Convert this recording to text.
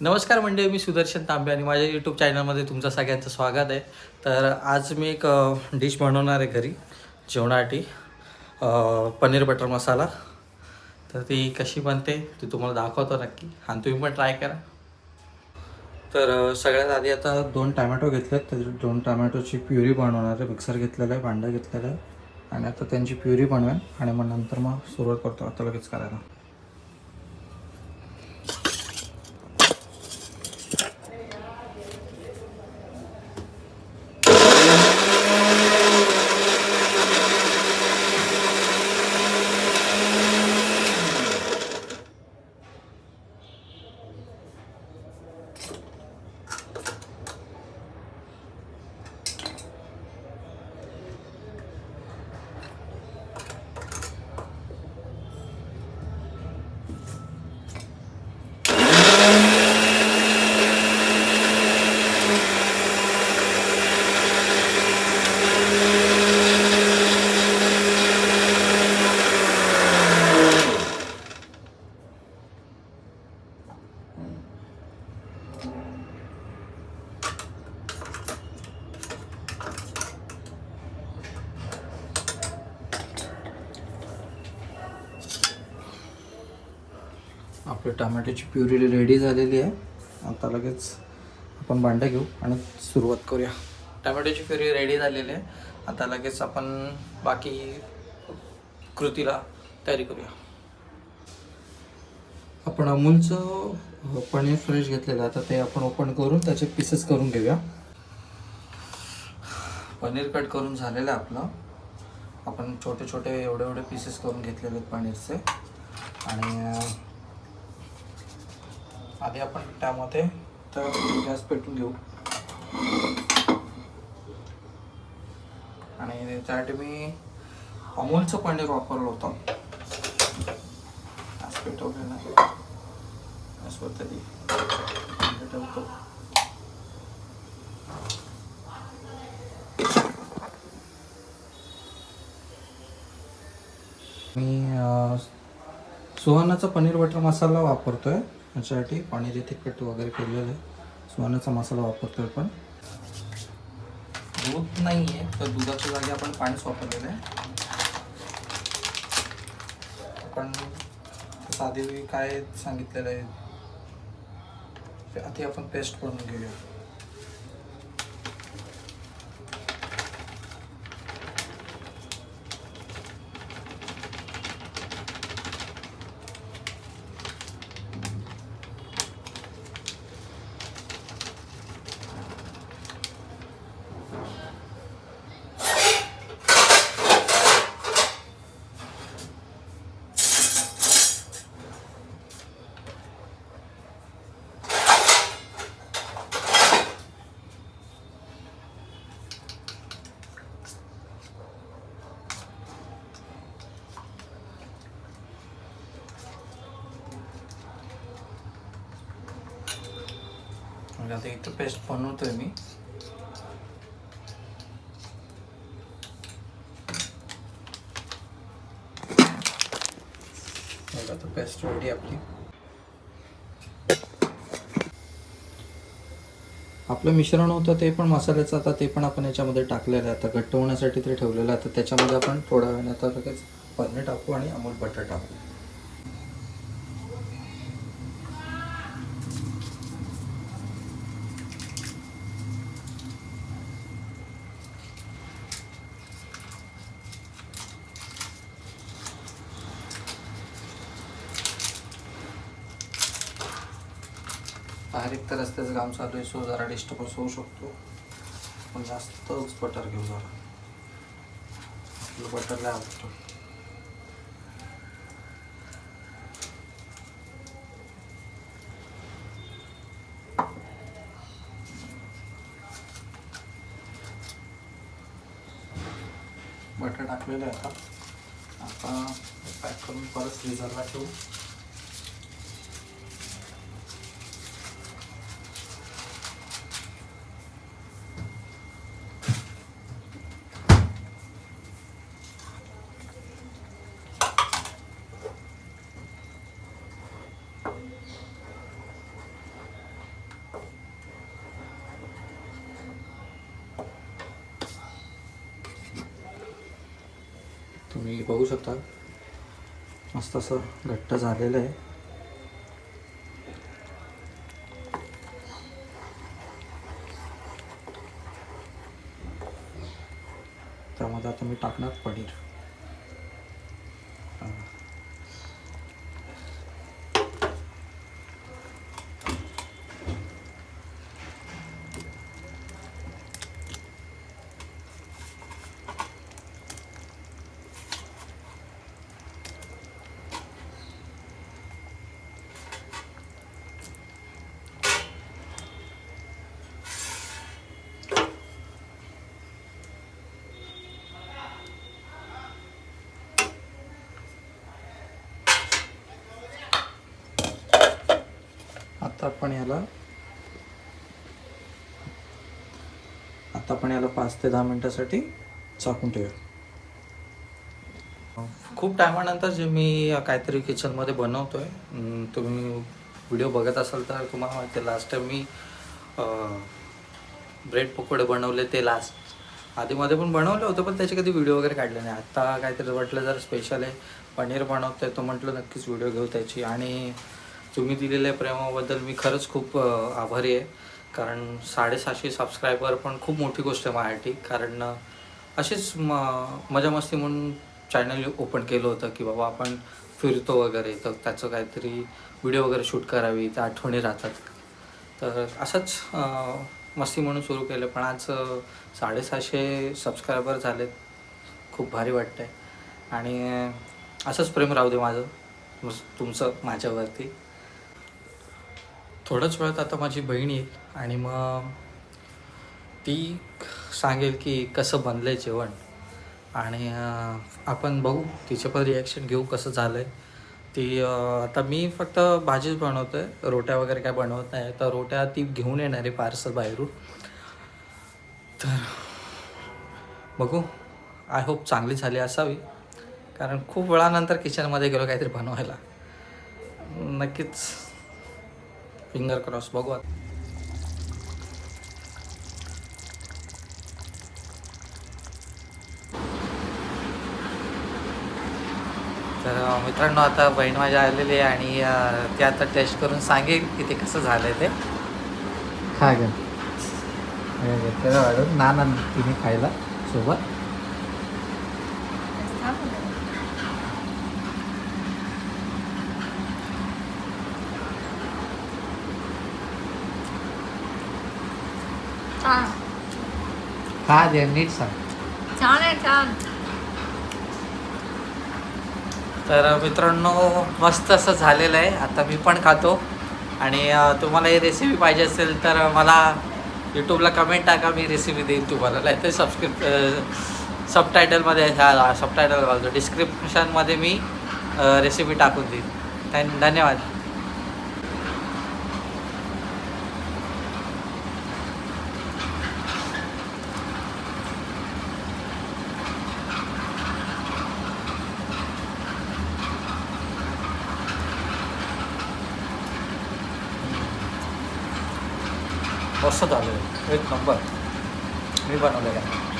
नमस्कार म्हणजे मी सुदर्शन तांबे आणि माझ्या यूट्यूब चॅनलमध्ये तुमचं सगळ्यांचं स्वागत आहे. तर आज मी एक डिश बनवणार आहे घरी जेवणासाठी पनीर बटर मसाला. तर ती कशी बनते ती तुम्हाला दाखवतो नक्की. आणि तुम्ही पण ट्राय करा. तर सगळ्यात आधी आता दोन टॅमॅटो घेतलेत. तर दोन टॅमॅटोची प्युरी बनवणार आहे. मिक्सर घेतलेलं आहे भांडं घेतलेलं आहे. आणि आता त्यांची प्युरी बनवेन. आणि मग नंतर मग सुरुवात करतो. आता लगेच करायला. आपली टमॅटोची प्युरी रेडी झालेली आहे. आता लगेच आपण भांडं घेऊ आणि सुरुवात करूया. टमॅटोची प्युरी रेडी झालेली आहे. आता लगेच आपण बाकी कृतीला तयारी करूया. आपण अमूलचं पनीर फ्रेश घेतलेलं आहे. आता ते आपण ओपन करून त्याचे पीसेस करून घेऊया. पनीर कट करून झालेलं आहे आपलं. आपण छोटे छोटे एवढे एवढे पीसेस करून घेतलेले आहेत पनीरचे. आणि आधी आपण त्यामध्ये तर गॅस पेटून घेऊ. आणि त्यासाठी मी अमूलचं पनीर वापरलं होतं. गॅस पेटवलेलं गॅसवर तरी पेटवतो मी सुहानाचा पनीर बटर मसाला वापरतोय. याच्यासाठी पनीर इथे कट वगैरे केलेलं आहे. सुहानाचा मसाला वापरतोय पण दूध नाही आहे तर दुधाच्या जागी आपण पाणीच वापरलेलं आहे. आपण साधी काय सांगितलेलं आहे? ते आधी आपण पेस्ट करून घेऊया. म्हणजे आता इथं पेस्ट बनवतोय मी आता पेस्ट रेडी आपली आपलं मिश्रण होतं ते पण मसाल्याचं आता ते पण आपण याच्यामध्ये टाकलेलं आहे आता घट्ट होण्यासाठी ते ठेवलेलं आहे तर त्याच्यामध्ये आपण थोड्या वेळाने आता लगेच पनीर टाकू आणि अमूल बटर टाकू बाहेर एक तर रस्त्याचं काम चालू आहे सो जरा डिस्टर्बन्स होऊ शकतो. पण जास्तच बटर घेऊ जरा. आपलं बटर नाही आवडतो. बटर टाकलेलं आहे आता. आता पॅक करून परत फ्रीजरला ठेवू. तुम्ही बघू शकता. मस्त असं घट्ट झालेलं आहे. त्यामध्ये आता मी टाकणार पनीर हा. आता आपण याला आता आपण याला पाच ते दहा मिनिटासाठी झाकून ठेवूया. खूप टायमानंतर जे मी काहीतरी किचनमध्ये बनवतोय तुम्ही व्हिडिओ बघत असाल तर तुम्हाला माहिती लास्ट टाइम मी ब्रेड पकोडे बनवले ते लास्ट आधीमध्ये पण बनवलं होतं पण त्याचे कधी व्हिडिओ वगैरे काढले नाही. आत्ता काहीतरी वाटलं जर स्पेशल आहे. पनीर बनवतोय तो म्हटलं नक्कीच व्हिडिओ घेऊ त्याची. आणि तुम्ही दिलेल्या प्रेमाबद्दल मी खरंच खूप आभारी आहे. कारण साडेसहाशे सबस्क्रायबर पण खूप मोठी गोष्ट आहे माझ्यासाठी. कारण असेच म मजा मस्ती म्हणून चॅनल ओपन केलं होतं की बाबा आपण फिरतो वगैरे तर त्याचं काहीतरी व्हिडिओ वगैरे शूट करावी त्या आठवणी राहतात. तर असंच मस्ती म्हणून सुरू केलं. पण आज साडेसहाशे सबस्क्रायबर झालेत. खूप भारी वाटतंय. आणि असंच प्रेम राहू दे माझं तुमचं माझ्यावरती. थोड्याच वेळात आता माझी बहीण येईल आणि मग ती सांगेल की कसं बनलं आहे जेवण. आणि आपण बघू तिचे पण रिॲक्शन घेऊ कसं झालं आहे ती आता मी फक्त भाजीच बनवतो आहे रोट्या वगैरे काय बनवत नाही. तर रोट्या ती घेऊन येणार आहे पार्सल बाहेरून. तर बघू. आय होप चांगली झाली असावी. कारण खूप वेळानंतर किचनमध्ये गेलो काहीतरी बनवायला. नक्कीच फिंगर क्रॉस बघू आता. तर मित्रांनो आता बहीण माझी आलेली आहे आणि ती आता टेस्ट करून सांगेल की ते कसं झालंय ते. खा ग. त्याला वाढून ना ना तिने खायला सोबत. छान खा दे नीट सांग छान आहे छान तर मित्रांनो मस्त असं झालेलं आहे. आता मी पण खातो. आणि अं, तुम्हाला ही रेसिपी पाहिजे असेल तर मला यूट्यूबला कमेंट टाका. मी रेसिपी देईन तुम्हाला. नाही तर सबस्क्रिप सबटायटलमध्ये ह्या सबटायटल घालतो डिस्क्रिप्शनमध्ये मी रेसिपी टाकून देईन. धन धन्यवाद. मस्त झालं एक नंबर. मी बनवलेला. आहे